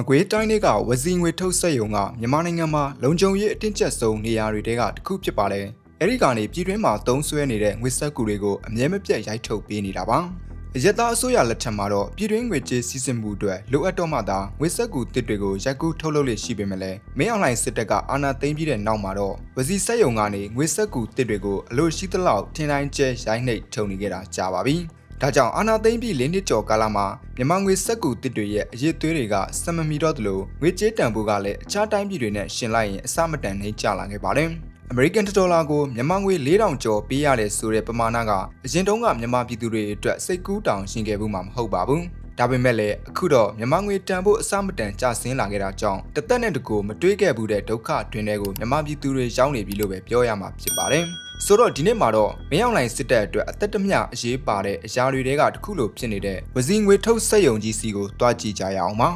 မကွေးတိုင်းတွေကဝစီငွေထုတ်ဆက်ယုံကမြန်မာနိုင်ငံမှာလုံခြုံရေးအတင်းကျပ်ဆုံးနေရာတွေတဲကတစ်ခုဖြစ်ပါတယ်။အဲဒီကနေပြည်တွင်းမှာသုံးစွဲနေတဲ့ငွေဆက်ကူတွေကိုအမြဲမပြတ်ရိုက်ထုတ်ပေးနေတာပါ။အရက်သားအစိုးရလက်ထက်မှာတော့ပြည်တွင်းငွေကြေးစီးဆင်းမှုအတွက်လိုအပ်တော့မှသာငွေဆက်ကူတစ်တွေကိုရိုက်ကူးထုတ်လုပ်လို့ရှိပေမဲ့လည်းမင်းအွန်လိုင်းစစ်တပ်ကအာဏာသိမ်းပြီးတဲ့နောက်မှာတော့ဝစီဆက်ယုံကနေငွေဆက်ကူတစ်တွေကိုအလို့ရှိသလောက်ထင်တိုင်းကျဲရိုက်နှိပ်ထုတ်နေကြတာကြာပါပြီ။ ဒါကြောင့်အာနာသိမ့်ပြီး၄နှစ်ကျော်ကာလမှာမြန်မာငွေစက်ကူတစ်တွေရဲ့အရေးသွေးတွေကစမမီတော့သလိုငွေကြေးတန်ဖိုးကလည်းအခြားတိုင်းပြည်တွေနဲ့ရှင်လိုက်ရင်အစမတန်နှိမ့်ကျလာခဲ့ပါတယ်။ American ဒေါ်လာကိုမြန်မာငွေ4000ကျော်ပေးရတယ်ဆိုတဲ့ပမာဏကအရင်တုန်းကမြန်မာပြည်သူတွေအတွက်စိတ်ကူးတောင်ရှင်ခဲ့ဘူးမှာမဟုတ်ပါဘူး။ ဒါပေမဲ့လည်းအခုတော့မြန်မာငွေတန်ဖို့အစမတန်ကျဆင်းလာခဲ့တာကြောင့်တစ်သက်နဲ့တကူမတွေးခဲ့ဘူးတဲ့ဒုက္ခတွင်တွေကိုမြန်မာပြည်သူတွေရောက်နေပြီလို့ပဲပြောရမှာဖြစ်ပါတယ်။ဆိုတော့ဒီနေ့မှာတော့မင်းအောင်လိုင်စစ်တပ်အတွက်အသက်တမျှအရေးပါတဲ့အရာတွေတဲကတစ်ခုလိုဖြစ်နေတဲ့ဝစီငွေထုတ်ဆက်ယုံကြီးစီကိုတွားကြည့်ကြရအောင်ပါ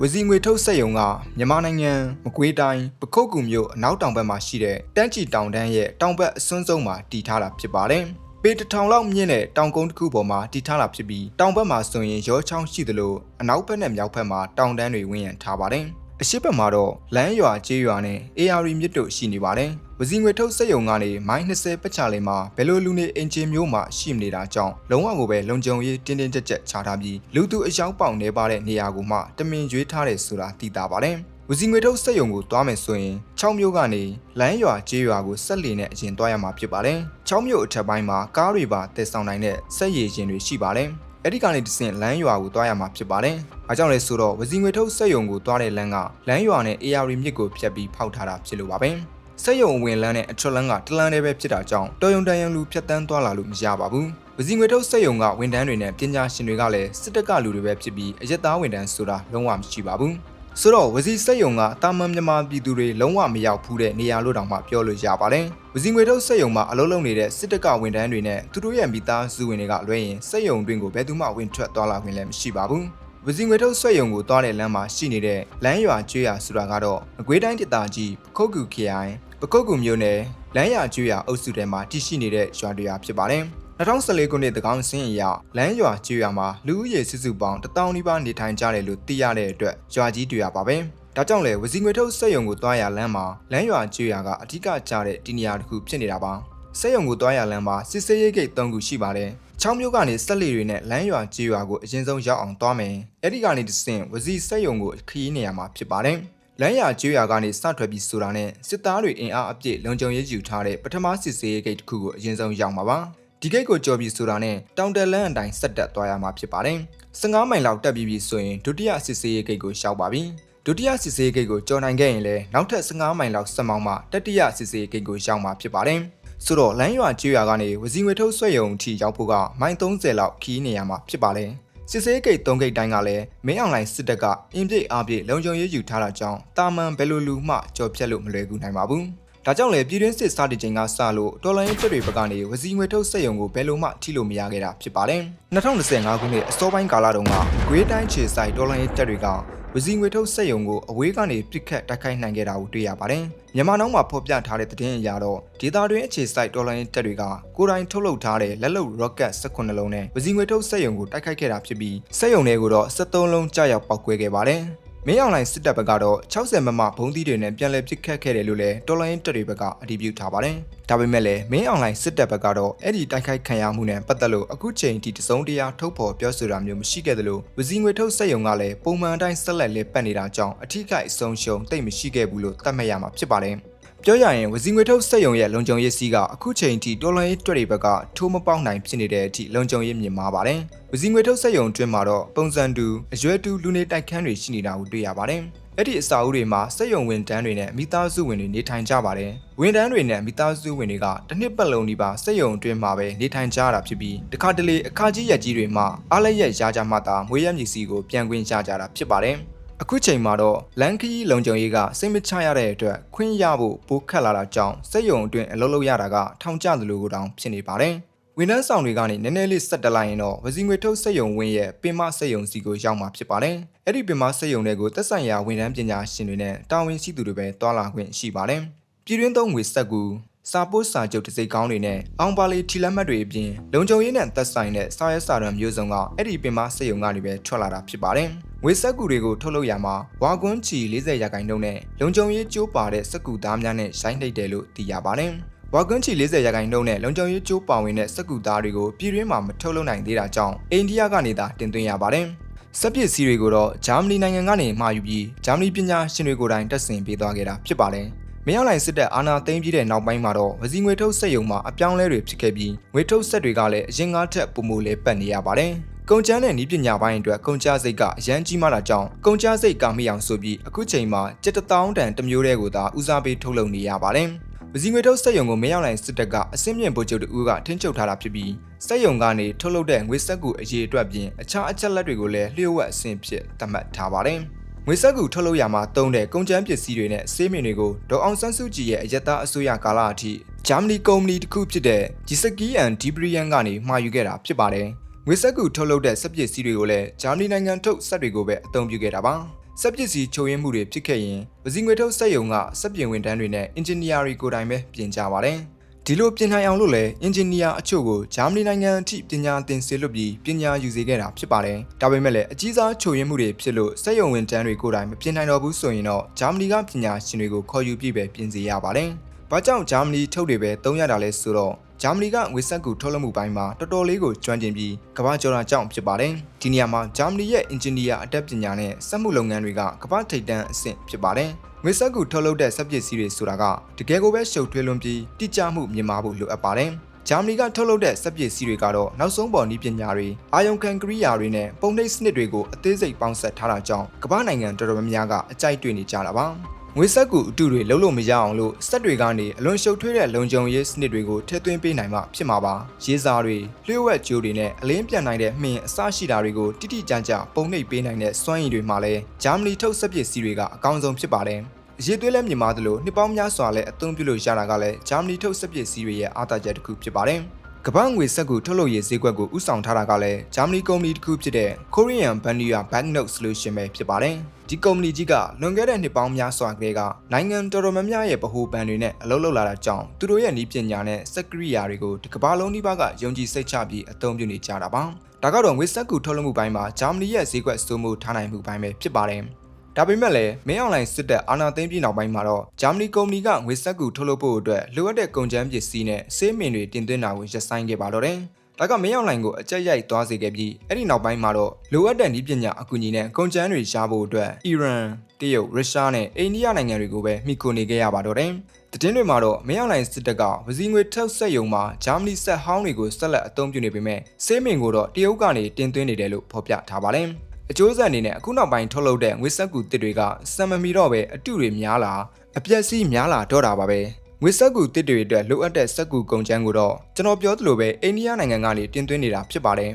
ဝစီငွေထုတ်ဆက်ယုံကမြန်မာနိုင်ငံမကွေးတိုင်းပခုတ်ကူမြို့အနောက်တောင်ဘက်မှာရှိတဲ့တန်းချီတောင်တန်းရဲ့တောင်ဘက်အစွန်းဆုံးမှာတည်ထားတာဖြစ်ပါတယ် ပေတစ်ထောင်လောက်မြင့်တဲ့တောင်ကုန်းတစ်ခုပေါ်မှာတည်ထားတာဖြစ်ပြီးတောင်ဘက်မှာဆိုရင်ရောချောင်းရှိသလိုအနောက်ဘက်နဲ့မြောက်ဘက်မှာတောင်တန်းတွေဝန်းရံထားပါတယ်အရှိတ်ဘက်မှာတော့လမ်းရွာကျေးရွာနဲ့ AR မြစ်တို့ရှိနေပါတယ်။ဝစီငွေထုတ်စက်ယုံကနေမိုင်း20ပတ်ချလေးမှာဘယ်လိုလူနေအင်ဂျင်မျိုးမှရှိမနေတာကြောင့်လုံးဝကိုပဲလုံခြုံရေးတင်းတင်းကြပ်ကြပ်ချထားပြီးလူသူအယောက်ပေါင်နေပါတဲ့နေရာကိုမှတမင်ရွေးထားတယ်ဆိုတာသိတာပါတယ်။ ဝစီငွေထုတ်စက်ယုံကိုတွားမယ်ဆိုရင်6မြို့ကနေလမ်းရွာကျေးရွာကိုဆက်လီနဲ့အရင်တွားရမှာဖြစ်ပါတယ်။6မြို့အထက်ပိုင်းမှာကားတွေပါတည်ဆောင်နိုင်တဲ့စက်ရည်ရင်တွေရှိပါတယ်။အဲ့ဒီကနေတဆင့်လမ်းရွာကိုတွားရမှာဖြစ်ပါတယ်။အားကြောင့်လဲဆိုတော့ဝစီငွေထုတ်စက်ယုံကိုတွားတဲ့လမ်းကလမ်းရွာနဲ့ AR မြစ်ကိုဖြတ်ပြီးဖောက်ထားတာဖြစ်လို့ပါပဲ။စက်ယုံဝင်လန်းနဲ့အထက်လန်းကတလန်းတည်းပဲဖြစ်တာကြောင့်တော်ယုံတန်ယုံလူဖြတ်တန်းသွားလာလို့မရပါဘူး။ဝစီငွေထုတ်စက်ယုံကဝန်ထမ်းတွေနဲ့ပညာရှင်တွေကလည်းစစ်တပ်ကလူတွေပဲဖြစ်ပြီးအရက်သားဝန်ထမ်းဆိုတာလုံးဝမရှိပါဘူး။ ဆိုတော့ဝစီစက်ယုံကတာမန်မြန်မာပြည်သူတွေလုံးဝမရောက်ဘူးတဲ့နေရာလို့တောင်မှပြောလို့ရပါတယ်။ဝစီငွေထုတ်စက်ယုံမှာအလုပ်လုပ်နေတဲ့စစ်တပ်ကဝန်ထမ်းတွေနဲ့သူတို့ရဲ့မိသားစုဝင်တွေကလွှဲရင်စက်ယုံတွင်ကိုဘယ်သူမှဝင်ထွက်သွားလာခွင့်လည်းမရှိပါဘူး။ဝစီငွေထုတ်ဆွဲယုံကိုတွားတဲ့လမ်းမှာရှိနေတဲ့လမ်းရွာကျွေးရဆိုတာကတော့အကွေးတိုင်းဒေသကြီးပခုတ်ကူခရိုင်ပခုတ်ကူမြို့နယ်လမ်းရွာကျွေးရအုပ်စုထဲမှာတည်ရှိနေတဲ့ရွာတွေရာဖြစ်ပါတယ်။ 2014ခုနှစ်တကောင်းစင်းအရလမ်းရွာကျွေးရမှာလူဦးရေစုစုပေါင်း1000နီးပါးနေထိုင်ကြတယ်လို့သိရတဲ့အတွက်ရွာကြီးတွေရပါပဲ။ဒါကြောင့်လေဝစီငွေထုတ်စက်ယုံကိုတွားရလမ်းမှာလမ်းရွာကျွေးရကအဓိကကျတဲ့ဒီနေရာတစ်ခုဖြစ်နေတာပါ။စက်ယုံကိုတွားရလမ်းမှာစစ်စေးရေးဂိတ်၃ခုရှိပါတယ်။ချောင်းမျိုးကနေဆက်လီတွေနဲ့လမ်းရွာကြေးရွာကိုအရင်ဆုံးရောက်အောင်သွားမယ်။အဲ့ဒီကနေတဆင့်ဝစီစက်ယုံကိုခရီးနေရမှာဖြစ်ပါတယ်။လမ်းရွာကြေးရွာကနေစထွက်ပြီးဆိုတာနဲ့စစ်သားတွေအင်အားအပြည့်လုံခြုံရေးယူထားတဲ့ပထမစစ်စေးရေးဂိတ်တစ်ခုကိုအရင်ဆုံးရောက်မှာပါ။ ဒီဂိတ်ကိုကြော်ပြီးဆိုတာနဲ့တောင်တလန်းအတိုင်းဆက်တက်သွားရမှာဖြစ်ပါတယ်။15မိုင်လောက်တက်ပြီးပြီဆိုရင်ဒုတိယစစ်စေးရေးဂိတ်ကိုရှောက်ပါပြီ။ဒုတိယစစ်စေးဂိတ်ကိုကျော်နိုင်ခဲ့ရင်လည်းနောက်ထပ်15မိုင်လောက်ဆက်မောင်းမှတတိယစစ်စေးဂိတ်ကိုရောက်မှာဖြစ်ပါတယ်။ဆိုတော့လမ်းရွာကျွေးရွာကနေဝစီငွေထုတ်ဆွဲယုံအထိရောက်ဖို့ကမိုင်30လောက်ခီးနေရမှာဖြစ်ပါလေစစ်စေးဂိတ်3ဂိတ်တိုင်းကလည်းမင်းအွန်လိုင်းစစ်တပ်ကအင်ပြည့်အားပြည့်လုံခြုံရေးယူထားတာကြောင့်တာမန်ဘယ်လိုလူမှကြော်ဖြတ်လို့မလွယ်ကူနိုင်ပါဘူး ဒါကြောင့်လေပြည်တွင်းစစ်စတင်ချိန်ကစလို့ဒေါ်လာရင်းချက်တွေဘက်ကနေဝစီငွေထုတ်စက်ယုံကိုဘယ်လိုမှထိလို့မရခဲ့တာဖြစ်ပါတယ်2025ခုနှစ်အစောပိုင်းကာလတုန်းကဂွေးတိုင်းခြေဆိုင်ဒေါ်လာရင်းချက်တွေကဝစီငွေထုတ်စက်ယုံကိုအဝေးကနေပြစ်ခတ်တိုက်ခိုက်နိုင်ခဲ့တာကိုတွေ့ရပါတယ်။မြန်မာနိုင်ငံမှာဖော်ပြထားတဲ့သတင်းအရတော့ဒေတာတွင်အခြေစိုက်ဒေါ်လာရင်းတက်တွေကကိုယ်တိုင်ထုတ်လုပ်ထားတဲ့လက်လုံ rocket 18လုံးနဲ့ဝစီငွေထုတ်စက်ယုံကိုတိုက်ခိုက်ခဲ့တာဖြစ်ပြီးစက်ယုံတွေကိုတော့73လုံးကြာရောက်ပောက်ကွဲခဲ့ပါတယ်။ မင်းအောင်လိုင်းစစ်တပ်ဘက်ကတော့60မမဘုံသီးတွေနဲ့ပြန်လည်ပစ်ခတ်ခဲ့တယ်လို့လည်းတော်လိုင်းတက်တွေဘက်ကအတည်ပြုထားပါတယ်။ဒါပေမဲ့လည်းမင်းအောင်လိုင်းစစ်တပ်ဘက်ကတော့အဲ့ဒီတိုက်ခိုက်ခံရမှုနဲ့ပတ်သက်လို့အခုချိန်ထိတစုံတရာထုတ်ဖော်ပြောဆိုတာမျိုးမရှိခဲ့သလိုဝစီငွေထုတ်စက်ယုံကလည်းပုံမှန်အတိုင်းဆက်လက်လေးပတ်နေတာကြောင့်အထီးကိုက်အဆုံးရှုံးတိတ်မရှိခဲ့ဘူးလို့သတ်မှတ်ရမှာဖြစ်ပါတယ်။ ပြောရရင်ဝစီငွေထုတ်စက်ယုံရဲ့လုံခြုံရေးစီးကအခုချိန်ထိတော်လိုင်းတွက်တွေဘက်ကထိုးမပေါက်နိုင်ဖြစ်နေတဲ့အထိလုံခြုံရေးမြင့်မားပါတယ်။ဝစီငွေထုတ်စက်ယုံအတွင်းမှာတော့ပုံစံတူအရွယ်တူလူနေတိုက်ခန်းတွေရှိနေတာကိုတွေ့ရပါတယ်။အဲ့ဒီအစာအုပ်တွေမှာစက်ယုံဝန်တန်းတွေနဲ့မိသားစုဝင်တွေနေထိုင်ကြပါတယ်။ဝန်တန်းတွေနဲ့မိသားစုဝင်တွေကတစ်နှစ်ပတ်လုံးဒီပါစက်ယုံအတွင်းမှာပဲနေထိုင်ကြရတာဖြစ်ပြီးတခါတလေအခါကြီးရက်ကြီးတွေမှာအားလက်ရက်ရကြမှသာမွေးရမြစီကိုပြန်ခွင့်ရကြတာဖြစ်ပါတယ်။ အခုချိန်မှာတော့လန်ခီလုံခြုံရေးကစိတ်မချရတဲ့အတွက်ခွင့်ရဖို့ပိုခက်လာတာကြောင့်စက်ယုံအတွင်းအလုပ်လုပ်ရတာကထောင်ကျသလိုကိုတောင်ဖြစ်နေပါတယ်။ဝန်ထမ်းဆောင်တွေကနေနည်းနည်းလေးဆက်တက်လိုက်ရင်တော့ဝစီငွေထုတ်စက်ယုံဝင်းရဲ့ပင်မစက်ယုံစီကိုရောက်မှာဖြစ်ပါတယ်။အဲ့ဒီပင်မစက်ယုံတွေကိုသက်ဆိုင်ရာဝန်ထမ်းပညာရှင်တွေနဲ့တာဝန်ရှိသူတွေပဲတွာလာခွင့်ရှိပါတယ်။ပြည်တွင်းသုံးငွေစက်ကူ စာပို့စာချုပ်တစ်စိတ်ကောင်းတွေနဲ့အောင်ပါလီထီလက်မှတ်တွေအပြင်လုံခြုံရေးနဲ့သက်ဆိုင်တဲ့စာရဲစာတမ်းမျိုးစုံကအဲ့ဒီပင်မစက်ရုံကနေပဲထွက်လာတာဖြစ်ပါတယ်။ငွေစက်ကူတွေကိုထုတ်လုပ်ရမှာဝါကွန်းချီ40ရာခိုင်နှုန်းနဲ့လုံခြုံရေးကျိုးပါတဲ့စက်ကူသားများနဲ့ရိုင်းနှိပ်တယ်လို့သိရပါတယ်။ဝါကွန်းချီ40ရာခိုင်နှုန်းနဲ့လုံခြုံရေးကျိုးပါဝင်တဲ့စက်ကူသားတွေကိုပြည်တွင်းမှာမထုတ်လုပ်နိုင်သေးတာကြောင့်အိန္ဒိယကနေသာတင်သွင်းရပါတယ်။စက်ပစ္စည်းတွေကိုတော့ဂျာမနီနိုင်ငံကနေမှာယူပြီးဂျာမနီပညာရှင်တွေကိုယ်တိုင်တက်ဆင်ပေးသွားခဲ့တာဖြစ်ပါတယ်။ မင်းအောင်လှိုင်စစ်တပ်အာဏာသိမ်းပြီးတဲ့နောက်ပိုင်းမှာတော့ဝစီငွေထုတ်စက်ရုံမှာအပြောင်းအလဲတွေဖြစ်ခဲ့ပြီးငွေထုတ်စက်တွေကလည်းအရင်ကထက်ပုံမူလဲပတ်နေရပါတယ်။ကုန်ကျန်းတဲ့ဤပညာပိုင်းအတွက်ကုန်ကျစိတ်ကအရန်ကြီးမားတာကြောင့်ကုန်ကျစိတ်ကမိအောင်ဆိုပြီးအခုချိန်မှာ7000တန်တစ်မျိုးတည်းကိုသာဦးစားပေးထုတ်လုပ်နေရပါတယ်။ဝစီငွေထုတ်စက်ရုံကိုမင်းအောင်လှိုင်စစ်တပ်ကအစင်းမြင့်ဗိုလ်ချုပ်တူကထင်းချုပ်ထားတာဖြစ်ပြီးစက်ရုံကနေထုတ်လုပ်တဲ့ငွေစက်ကူအရေးအတွက်ပြင်အခြားအချက်လက်တွေကိုလည်းလျှို့ဝှက်အဆင့်ဖြစ်သတ်မှတ်ထားပါတယ်။ ငွေစက်ကူထုတ်လုပ်ရမှာတုံးတဲ့ကုန်ကျန်းပစ္စည်းတွေနဲ့ဆေးမင်တွေကိုဒေါအောင်ဆန်းစုကြည်ရဲ့အယက်သားအစိုးရကာလအထိဂျာမနီကုမ္ပဏီတစ်ခုဖြစ်တဲ့ Giseki and Debrian ကနေမှာယူခဲ့တာဖြစ်ပါတယ်။ငွေစက်ကူထုတ်လုပ်တဲ့စက်ပစ္စည်းတွေကိုလည်းဂျာမနီနိုင်ငံထုတ်စက်တွေကိုပဲအသုံးပြုခဲ့တာပါ။စက်ပစ္စည်းချုပ်ရင်းမှုတွေဖြစ်ခဲ့ရင်ပစီငွေထုတ်စက်ရုံကစက်ပြင်ဝန်ထမ်းတွေနဲ့အင်ဂျင်နီယာတွေကိုယ်တိုင်ပဲပြင်ကြပါတယ်။ ဒီလိုပြင်နိုင်အောင်လို့လည်းအင်ဂျင်နီယာအချို့ကိုဂျာမနီနိုင်ငံအထိပညာသင်ဆေလွတ်ပြီးပညာယူစေခဲ့တာဖြစ်ပါတယ်။ဒါပေမဲ့လည်းအကြီးစားချုပ်ရင်းမှုတွေဖြစ်လို့စက်ရုံဝန်ထမ်းတွေကိုယ်တိုင်မပြင်နိုင်တော့ဘူးဆိုရင်တော့ဂျာမနီကပညာရှင်တွေကိုခေါ်ယူပြီးပဲပြင်စေရပါတယ်။ဘာကြောင့်ဂျာမနီထုတ်တွေပဲသုံးရတာလဲဆိုတော့ ဂျာမနီကငွေစက်ကူထုတ်လုပ်မှုပိုင်းမှာတော်တော်လေးကိုကျွမ်းကျင်ပြီးကမ္ဘာကျော်တာကြောင့်ဖြစ်ပါတယ်။ဒီနေရာမှာဂျာမနီရဲ့အင်ဂျင်နီယာအတတ်ပညာနဲ့စက်မှုလုပ်ငန်းတွေကကမ္ဘာထိပ်တန်းအဆင့်ဖြစ်ပါတယ်။ငွေစက်ကူထုတ်လုပ်တဲ့စက်ပစ္စည်းတွေဆိုတာကတကယ်ကိုပဲရှုပ်ထွေးလွန်ပြီးတိကျမှုမြင်မာဖို့လိုအပ်ပါတယ်။ဂျာမနီကထုတ်လုပ်တဲ့စက်ပစ္စည်းတွေကတော့နောက်ဆုံးပေါ်နည်းပညာတွေအာယုံခံကရိယာတွေနဲ့ပုံနှိပ်စနစ်တွေကိုအသေးစိတ်ပေါင်းစပ်ထားတာကြောင့်ကမ္ဘာနိုင်ငံတော်တော်များများကအကြိုက်တွေ့နေကြတာပါ။ ငွေဆက်ကူအတုတွေလုံးလို့မရအောင်လို့စက်တွေကနေအလွန်ရှုပ်ထွေးတဲ့လုံခြုံရေးစနစ်တွေကိုထည့်သွင်းပေးနိုင်မှဖြစ်မှာပါရေးစားတွေလျှို့ဝှက်ကြိုးတွေနဲ့အလင်းပြန်နိုင်တဲ့မှင်အစရှိတာတွေကိုတိတိကျကျပုံနှိပ်ပေးနိုင်တဲ့စွမ်းရည်တွေမှာလည်းဂျာမနီထုတ်စက်ပစ္စည်းတွေကအကောင်းဆုံးဖြစ်ပါတယ်အရေးသွေးလဲမြင်မာသလိုနှစ်ပေါင်းများစွာလဲအသုံးပြုလို့ရတာကလည်းဂျာမနီထုတ်စက်ပစ္စည်းတွေရဲ့အားသာချက်တစ်ခုဖြစ်ပါတယ် ကပန်းငွေစက်ကူထုတ်လုပ်ရေးဈေးကွက်ကိုဥဆောင်ထားတာကလည်းဂျာမနီကုမ္ပဏီတစ်ခုဖြစ်တဲ့ Korean Vanilla Banknote Solution ပဲဖြစ်ပါတယ်။ဒီကုမ္ပဏီကြီးကလွန်ခဲ့တဲ့နှစ်ပေါင်းများစွာကတည်းကနိုင်ငံတော်တော်များများရဲ့ဗဟိုဘဏ်တွေနဲ့အလုပ်လုပ်လာတာကြောင့်သူတို့ရဲ့နည်းပညာနဲ့စက်ကရိယာတွေကိုဒီကမ္ဘာလုံးဒီဘကယုံကြည်စိတ်ချပြီးအသုံးပြုနေကြတာပါ။ဒါကတော့ငွေစက်ကူထုတ်လုပ်မှုပိုင်းမှာဂျာမနီရဲ့ဈေးကွက်စိုးမိုးထားနိုင်မှုပိုင်းပဲဖြစ်ပါတယ်။ ဒါပေမဲ့လည်းမင်းအွန်လိုင်းစစ်တပ်အာဏာသိမ်းပြီးနောက်ပိုင်းမှာတော့ဂျာမနီကုမ္ပဏီကငွေစက်ကူထုတ်လုပ်ဖို့အတွက်လိုအပ်တဲ့ကုန်ကျန်းပစ္စည်းနဲ့ဆေးမင်တွေတင်သွင်းတာကိုရပ်ဆိုင်းခဲ့ပါတော့တယ်။ဒါကမင်းအွန်လိုင်းကိုအကြက်ရိုက်သွားစေခဲ့ပြီးအဲ့ဒီနောက်ပိုင်းမှာတော့လိုအပ်တဲ့နည်းပညာအကူအညီနဲ့ကုန်ကျန်းတွေရှားဖို့အတွက်အီရန်တရုတ်ရုရှားနဲ့အိန္ဒိယနိုင်ငံတွေကိုပဲမိခိုနေခဲ့ရပါတော့တယ်။တည်င်းတွေမှာတော့မင်းအွန်လိုင်းစစ်တပ်ကဝစီငွေထုတ်ဆက်ယုံမှာဂျာမနီဆက်ဟောင်းတွေကိုဆက်လက်အသုံးပြုနေပေမဲ့ဆေးမင်ကိုတော့တရုတ်ကနေတင်သွင်းနေတယ်လို့ဖော်ပြထားပါတယ်။ အကျိုးဆက်အနေနဲ့အခုနောက်ပိုင်းထုတ်လုပ်တဲ့ငွေစက်ကူတစ်တွေကစံမမီတော့ပဲအတုတွေများလာအပြက်စီးများလာတော့တာပါပဲငွေစက်ကူတစ်တွေအတွက်လိုအပ်တဲ့စက်ကူကုန်ချမ်းကိုတော့ကျွန်တော်ပြောသလိုပဲအိန္ဒိယနိုင်ငံကနေတင်သွင်းနေတာဖြစ်ပါတယ်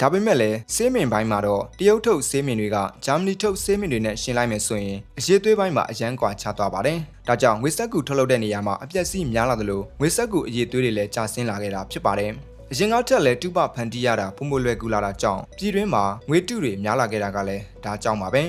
ဒါပေမဲ့လည်းဆေးမင်ပိုင်းမှာတော့တရုတ်ထုတ်ဆေးမင်တွေကဂျာမနီထုတ်ဆေးမင်တွေနဲ့ရှင်းလိုက်မယ်ဆိုရင်အရေးသွေးပိုင်းမှာအရန်ကွာခြားသွားပါတယ်။ဒါကြောင့်ငွေစက်ကူထုတ်လုပ်တဲ့နေရာမှာအပြက်စီးများလာသလိုငွေစက်ကူအရေးသွေးတွေလည်းကျဆင်းလာခဲ့တာဖြစ်ပါတယ်။ အရင်ကထက်လည်းတူပဖန်တီးရတာပုံမလွယ်ကူလာတာကြောင့်ပြည်တွင်းမှာငွေတုတွေများလာခဲ့တာကလည်းဒါကြောင့်ပါပဲ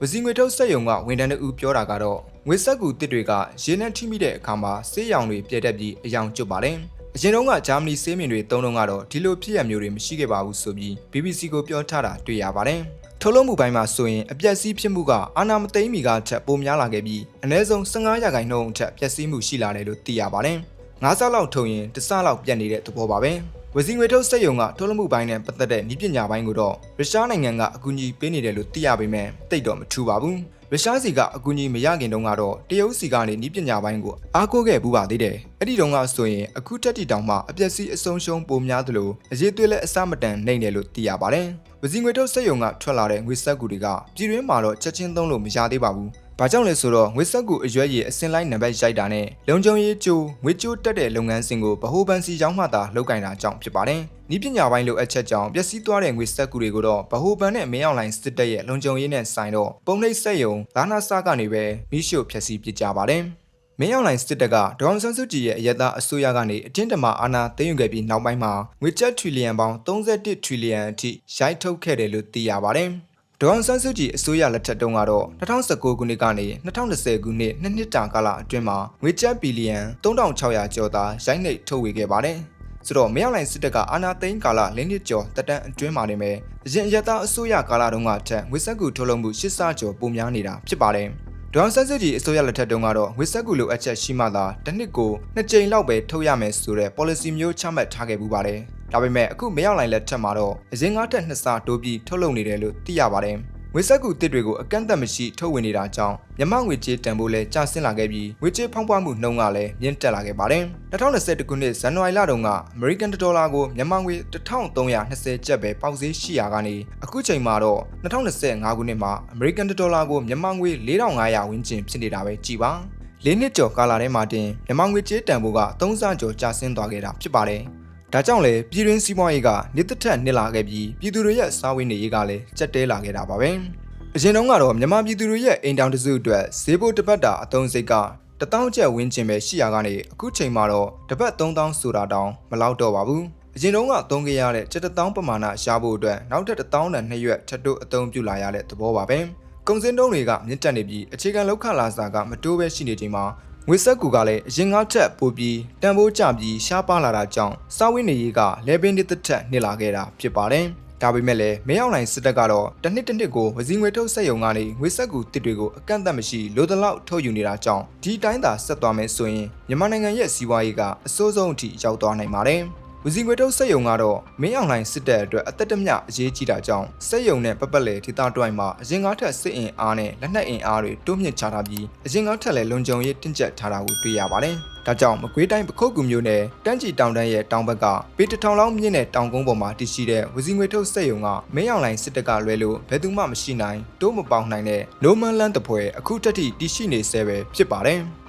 ဝစီငွေထုတ်စက်ယုံကဝန်ထမ်းတို့ပြောတာကတော့ငွေဆက်ကူတစ်တွေကရေနဲ့ထိမိတဲ့အခါမှာဆေးရောင်တွေပြည့်တက်ပြီးအယောင်ကျွတ်ပါတယ်အရင်တုန်းကဂျာမနီဆေးမြင်တွေတုံးတုံးကတော့ဒီလိုဖြစ်ရမျိုးတွေမရှိခဲ့ပါဘူးဆိုပြီး BBC ကိုပြောထားတာတွေ့ရပါတယ်ထုတ်လုပ်မှုပိုင်းမှာဆိုရင်အပျက်စီးဖြစ်မှုကအာနာမသိမ်းမီကထက်ပိုများလာခဲ့ပြီးအနည်းဆုံး15ရာခိုင်နှုန်းအထက်ပျက်စီးမှုရှိလာတယ်လို့သိရပါတယ်။၅ဆလောက်ထုံရင်တစ်ဆလောက်ပြတ်နေတဲ့သဘောပါပဲ။ ဝစီငွေထုတ်စက်ရုံကထုတ်လုပ်မှုပိုင်းနဲ့ပတ်သက်တဲ့နည်းပညာပိုင်းကိုတော့ရုရှားနိုင်ငံကအကူအညီပေးနေတယ်လို့သိရပေမဲ့တိတ်တော့မထူပါဘူးရုရှားစီကအကူအညီမရခင်တုန်းကတော့တရုတ်စီကနေနည်းပညာပိုင်းကိုအားကိုးခဲ့ဘူးပါသေးတယ်အဲ့ဒီတုန်းကဆိုရင်အခုတက်တီတောင်မှအပျက်စီးအဆုံးရှုံးပိုများသလိုအရေးသွေးလည်းအစမတန်နှိမ့်တယ်လို့သိရပါတယ်ဝစီငွေထုတ်စက်ရုံကထွက်လာတဲ့ငွေစက်ကူတွေကပြည်တွင်းမှာတော့ချက်ချင်းသုံးလို့မရသေးပါဘူး ဘာကြောင့်လဲဆိုတော့ငွေဆက်ကူအရွက်ရည်အစင်လိုက်နံပါတ်ရိုက်တာနဲ့လုံခြုံရေးကျိုးငွေကျိုးတက်တဲ့လုပ်ငန်းစဉ်ကိုဗဟိုဘဏ်စီရောက်မှသာလုပ်ကင်တာကြောင့်ဖြစ်ပါတယ်။ဤပညာပိုင်းလိုအပ်ချက်ကြောင့်ပျက်စီးသွားတဲ့ငွေဆက်ကူတွေကိုတော့ဗဟိုဘဏ်နဲ့မင်းအောင်လိုင်းစစ်တပ်ရဲ့လုံခြုံရေးနဲ့ဆိုင်တော့ပုံနှိပ်ဆက်ယုံလာနာစာကနေပဲမိရှို့ဖျက်ဆီးပစ်ကြပါတယ်။မင်းအောင်လိုင်းစစ်တပ်ကဒေါန်ဆန်းစုကြည်ရဲ့အယက်သားအစိုးရကနေအတင်းတမအာဏာသိမ်းယူခဲ့ပြီးနောက်ပိုင်းမှာငွေကျပ်ထရီလီယံပေါင်း31ထရီလီယံအထိရိုက်ထုတ်ခဲ့တယ်လို့သိရပါတယ်။ ဒေါအောင်ဆန်းစုကြည်အစိုးရလက်ထက်တုန်းကတော့2019ခုနှစ်ကနေ2020ခုနှစ်နှစ်နှစ်တာကာလအတွင်းမှာငွေကျပ်ဘီလီယံ3600ကျော်သာရိုက်နှိပ်ထုတ်ဝေခဲ့ပါတယ်။ဆိုတော့မရောက်လိုင်စစ်တပ်ကအာဏာသိမ်းကာလလင်းနှစ်ကျော်တက်တန်းအတွင်းမှာနေမယ်အရင်အရတာအစိုးရကာလတုန်းကထက်ငွေစက်ကူထုတ်လုပ်မှု၈ဆကျော်ပိုများနေတာဖြစ်ပါတယ်။ဒေါအောင်ဆန်းစုကြည်အစိုးရလက်ထက်တုန်းကတော့ငွေစက်ကူလိုအပ်ချက်ရှိမှသာတစ်နှစ်ကိုနှစ်ကြိမ်လောက်ပဲထုတ်ရမယ်ဆိုတဲ့ policy မျိုးချမှတ်ထားခဲ့ပူပါတယ်။ ဒါပေမဲ့အခုမရောက်လိုင်လက်ထက်မှာတော့အရင်ကထက်နှစ်ဆတိုးပြီးထုတ်လုပ်နေတယ်လို့သိရပါတယ်။ငွေစက်ကူတစ်တွေကိုအကန့်အသတ်မရှိထုတ်ဝင်နေတာကြောင့်မြမငွေကြေးတန်ဖိုးလည်းကျဆင်းလာခဲ့ပြီးငွေကြေးဖောင်းပွားမှုနှုန်းကလည်းမြင့်တက်လာခဲ့ပါတယ်။2021ခုနှစ်ဇန်နဝါရီလတုန်းက American ဒေါ်လာကိုမြမငွေ1320ကျပ်ပဲပေါက်ဈေးရှိရာကနေအခုချိန်မှာတော့2025ခုနှစ်မှာ American ဒေါ်လာကိုမြမငွေ4500ဝန်းကျင်ဖြစ်နေတာပဲကြည်ပါ။လေးနှစ်ကျော်ကာလထဲမှာတင်မြမငွေကြေးတန်ဖိုးက3ဆကျော်ကျဆင်းသွားခဲ့တာဖြစ်ပါတယ်။ ဒါကြောင့်လေပြည်တွင်းစီးပွားရေးကနှစ်သက်ထက်နှစ်လာခဲ့ပြီးပြည်သူတွေရဲ့စားဝတ်နေရေးကလည်းကျက်တဲလာခဲ့တာပါပဲ။အရင်တုန်းကတော့မြန်မာပြည်သူတွေရဲ့အိမ်တောင်တစုအတွက်ဈေးဘိုးတစ်ပတ်တာအသုံးစိတ်ကတထောင်ကျပ်ဝန်းကျင်ပဲရှိရာကနေအခုချိန်မှာတော့တစ်ပတ်3000ဆိုတာတောင်မလောက်တော့ပါဘူး။အရင်တုန်းကသုံးခဲ့ရတဲ့7000ပမာဏရှားဖို့အတွက်နောက်ထပ်1000နဲ့2ရွက်ထပ်တိုးအသုံးပြုလာရတဲ့သဘောပါပဲ။ကုန်စည်တုံးတွေကမြင့်တက်နေပြီးအခြေခံလောက်ခလာစာကမတိုးပဲရှိနေချိန်မှာ ငွေဆက်ကူကလည်းအရင်ကထက်ပိုပြီးတန်ဖိုးကျပြီးရှားပါလာတာကြောင့်စာဝိနေရေးကလေပင်တစ်သက်ထက်နှစ်လာခဲ့တာဖြစ်ပါတယ်။ဒါပေမဲ့လည်းမရောက်နိုင်စစ်တပ်ကတော့တစ်နှစ်တစ်နှစ်ကိုဝစီငွေထုတ်ဆက်ယုံကနေငွေဆက်ကူတစ်တွေကိုအကန့်အသတ်မရှိလိုသလောက်ထုတ်ယူနေတာကြောင့်ဒီတိုင်းသာဆက်သွားမယ်ဆိုရင်မြန်မာနိုင်ငံရဲ့စီးပွားရေးကအစိုးဆုံးအထိရောက်သွားနိုင်ပါတယ်။ ဝစီငွေထုတ်စက်ယုံကတော့မင်းအောင်လှိုင်စစ်တပ်အတွက်အသက်တမျှအရေးကြီးတာကြောင့်စက်ယုံနဲ့ပပက်လေဒေသတွိုင်းမှာအရင်ကထက်စစ်အင်အားနဲ့လက်နက်အင်အားတွေတိုးမြင့်ချထားပြီးအရင်ကထက်လည်းလုံခြုံရေးတင့်ကျက်ထားတာကိုတွေ့ရပါတယ်။ဒါကြောင့်မကွေးတိုင်းပခုတ်ကူမျိုးနဲ့တန်းကြီးတောင်တန်းရဲ့တောင်ဘက်ကပေတထောင်လောက်မြင့်တဲ့တောင်ကုန်းပေါ်မှာတည်ရှိတဲ့ဝစီငွေထုတ်စက်ယုံကမင်းအောင်လှိုင်စစ်တပ်ကလွဲလို့ဘယ်သူမှမရှိနိုင်တိုးမပေါအောင်နိုင်တဲ့ No Man Land တပွဲအခုတက်ထိတည်ရှိနေဆဲပဲဖြစ်ပါတယ်။